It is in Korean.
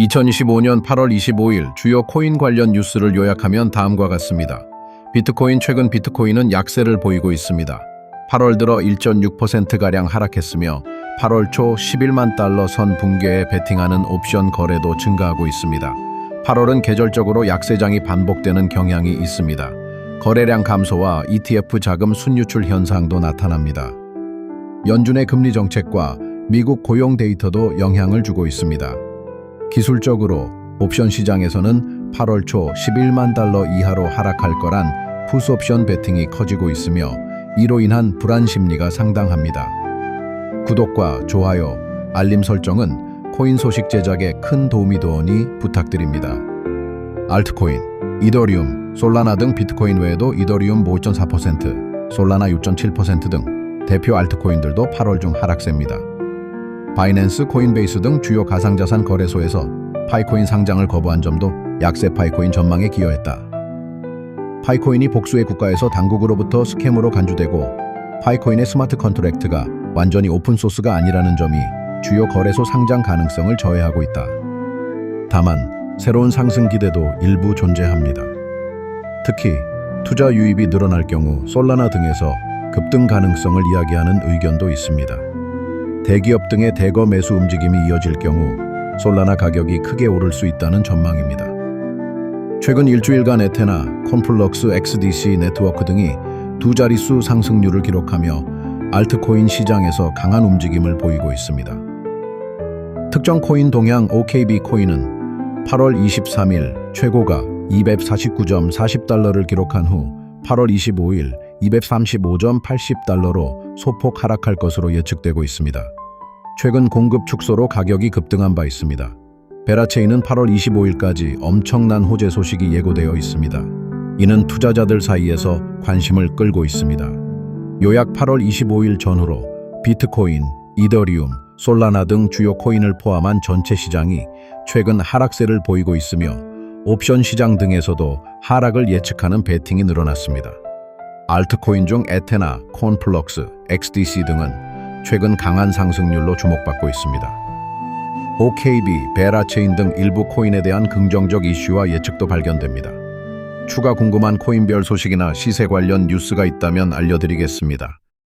2025년 8월 25일 주요 코인 관련 뉴스를 요약하면 다음과 같습니다. 비트코인 최근 비트코인은 약세를 보이고 있습니다. 8월 들어 1.6%가량 하락했으며 8월 초 11만 달러 선 붕괴에 베팅하는 옵션 거래도 증가하고 있습니다. 8월은 계절적으로 약세장이 반복되는 경향이 있습니다. 거래량 감소와 ETF 자금 순유출 현상도 나타납니다. 연준의 금리 정책과 미국 고용 데이터도 영향을 주고 있습니다. 기술적으로 옵션 시장에서는 8월 초 11만 달러 이하로 하락할 거란 푸스옵션 베팅이 커지고 있으며 이로 인한 불안 심리가 상당합니다. 구독과 좋아요, 알림 설정은 코인 소식 제작에 큰 도움이 되오니 부탁드립니다. 알트코인, 이더리움, 솔라나 등 비트코인 외에도 이더리움 5.4%, 솔라나 6.7%등 대표 알트코인들도 8월 중 하락세입니다. 바이낸스, 코인베이스 등 주요 가상자산 거래소에서 파이코인 상장을 거부한 점도 약세 파이코인 전망에 기여했다. 파이코인이 복수의 국가에서 당국으로부터 스캠으로 간주되고 파이코인의 스마트 컨트랙트가 완전히 오픈소스가 아니라는 점이 주요 거래소 상장 가능성을 저해하고 있다. 다만 새로운 상승 기대도 일부 존재합니다. 특히 투자 유입이 늘어날 경우 솔라나 등에서 급등 가능성을 이야기하는 의견도 있습니다. 대기업 등의 대거 매수 움직임이 이어질 경우 솔라나 가격이 크게 오를 수 있다는 전망입니다. 최근 일주일간 에테나, 콘플럭스, XDC 네트워크 등이 두 자릿수 상승률을 기록하며 알트코인 시장에서 강한 움직임을 보이고 있습니다. 특정 코인 동향 OKB 코인은 8월 23일 최고가 249.40달러를 기록한 후 8월 25일 235.80달러로 소폭 하락할 것으로 예측되고 있습니다. 최근 공급 축소로 가격이 급등한 바 있습니다. 베라체인은 8월 25일까지 엄청난 호재 소식이 예고되어 있습니다. 이는 투자자들 사이에서 관심을 끌고 있습니다. 요약 8월 25일 전후로 비트코인, 이더리움, 솔라나 등 주요 코인을 포함한 전체 시장이 최근 하락세를 보이고 있으며 옵션 시장 등에서도 하락을 예측하는 베팅이 늘어났습니다. 알트코인 중 에테나, 콘플럭스, XDC 등은 최근 강한 상승률로 주목받고 있습니다. OKB, 베라체인 등 일부 코인에 대한 긍정적 이슈와 예측도 발견됩니다. 추가 궁금한 코인별 소식이나 시세 관련 뉴스가 있다면 알려드리겠습니다.